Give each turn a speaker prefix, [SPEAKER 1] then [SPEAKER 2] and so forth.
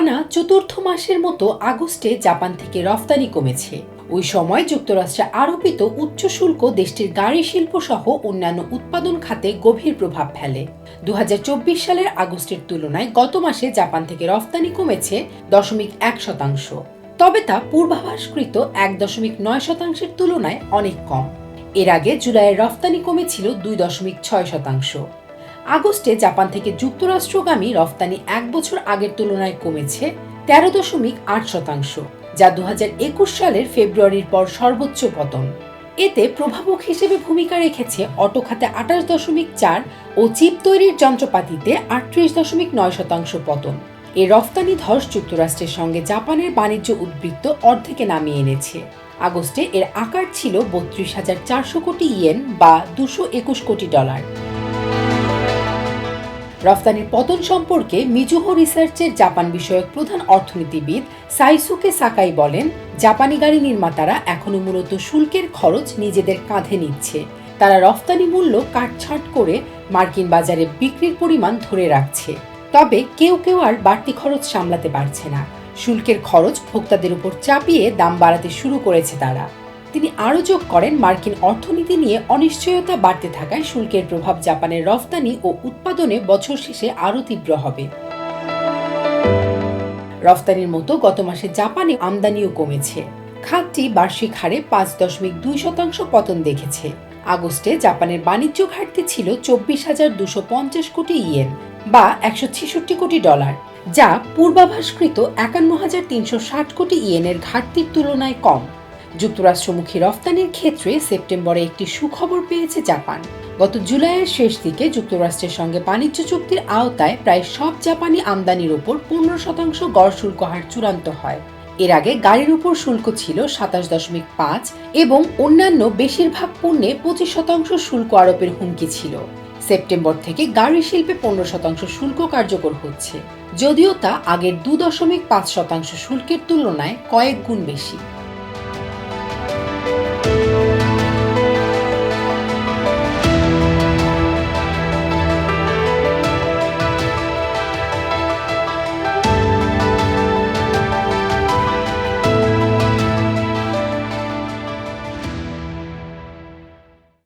[SPEAKER 1] টানা চতুর্থ মাসের মতো আগস্টে জাপান থেকে রফতানি কমেছে। ওই সময় যুক্তরাষ্ট্রে আরোপিত উচ্চ শুল্ক দেশটির গাড়ি শিল্প সহ অন্যান্য উৎপাদন খাতে গভীর প্রভাব ফেলে। দু হাজার চব্বিশ সালের আগস্টের তুলনায় গত মাসে জাপান থেকে রফতানি কমেছে দশমিক এক শতাংশ। তবে তা পূর্বাভাসকৃত এক দশমিক নয় শতাংশের তুলনায় অনেক কম। এর আগে জুলাইয়ের রফতানি কমেছিল দুই দশমিক ছয় শতাংশ। আগস্টে জাপান থেকে যুক্তরাষ্ট্রগামী রফতানি এক বছর আগের তুলনায় কমেছে তেরো দশমিক আট শতাংশ, যা দু সালের ফেব্রুয়ারির পর সর্বোচ্চ পতন। এতে প্রভাবক হিসেবে ভূমিকা রেখেছে অটো খাতে আঠাশ দশমিক চার ও চিপ তৈরির যন্ত্রপাতিতে আটত্রিশ দশমিক নয় শতাংশ পতন। এ রফতানি ধস যুক্তরাষ্ট্রের সঙ্গে জাপানের বাণিজ্য উদ্বৃত্ত অর্ধেকে নামিয়ে এনেছে। আগস্টে এর আকার ছিল বত্রিশ হাজার চারশো কোটি ইয়েন বা দুশো একুশ কোটি ডলার। রফতানির পতন সম্পর্কে মিজুহো রিসার্চের জাপান বিষয়ক প্রধান অর্থনীতিবিদ সাইসুকে সাকাই বলেন, জাপানি গাড়ি নির্মাতারা এখনও মূলত শুল্কের খরচ নিজেদের কাঁধে নিচ্ছে। তারা রফতানি মূল্য কাটছাট করে মার্কিন বাজারে বিক্রির পরিমাণ ধরে রাখছে। তবে কেউ কেউ আর বাড়তি খরচ সামলাতে পারছে না। শুল্কের খরচ ভোক্তাদের উপর চাপিয়ে দাম বাড়াতে শুরু করেছে তারা। তিনি আরও যোগ করেন, মার্কিন অর্থনীতি নিয়ে অনিশ্চয়তা বাড়তে থাকায় শুল্কের প্রভাব জাপানের রফতানি ও উৎপাদনে বছর শেষে আরও তীব্র হবে। রফতানির মতো গত মাসে জাপানে আমদানিও কমেছে। খাতটি বার্ষিক হারে পাঁচ দশমিক দুই শতাংশ পতন দেখেছে। আগস্টে জাপানের বাণিজ্য ঘাটতি ছিল চব্বিশ হাজার দুশো পঞ্চাশ কোটি ইয়েন বা একশো ছেষট্টি কোটি ডলার, যা পূর্বাভাসকৃত একান্ন হাজার তিনশো ষাট কোটি ইয়েনের ঘাটতির তুলনায় কম। যুক্তরাষ্ট্রমুখী রফতানির ক্ষেত্রে সেপ্টেম্বরে একটি সুখবর পেয়েছে জাপান। গত জুলাইয়ের শেষ দিকে যুক্তরাষ্ট্রের সঙ্গে বাণিজ্য চুক্তির আওতায় প্রায় সব জাপানি আমদানির ওপর পনেরো শতাংশ গড় শুল্ক হার চূড়ান্ত হয়। এর আগে গাড়ির উপর শুল্ক ছিল সাতাশ দশমিক পাঁচ এবং অন্যান্য বেশিরভাগ পণ্যে পঁচিশ শতাংশ শুল্ক আরোপের হুমকি ছিল। সেপ্টেম্বর থেকে গাড়ি শিল্পে পনেরো শতাংশ শুল্ক কার্যকর হচ্ছে, যদিও তা আগের দু দশমিক পাঁচ শতাংশ শুল্কের তুলনায় কয়েক গুণ বেশি।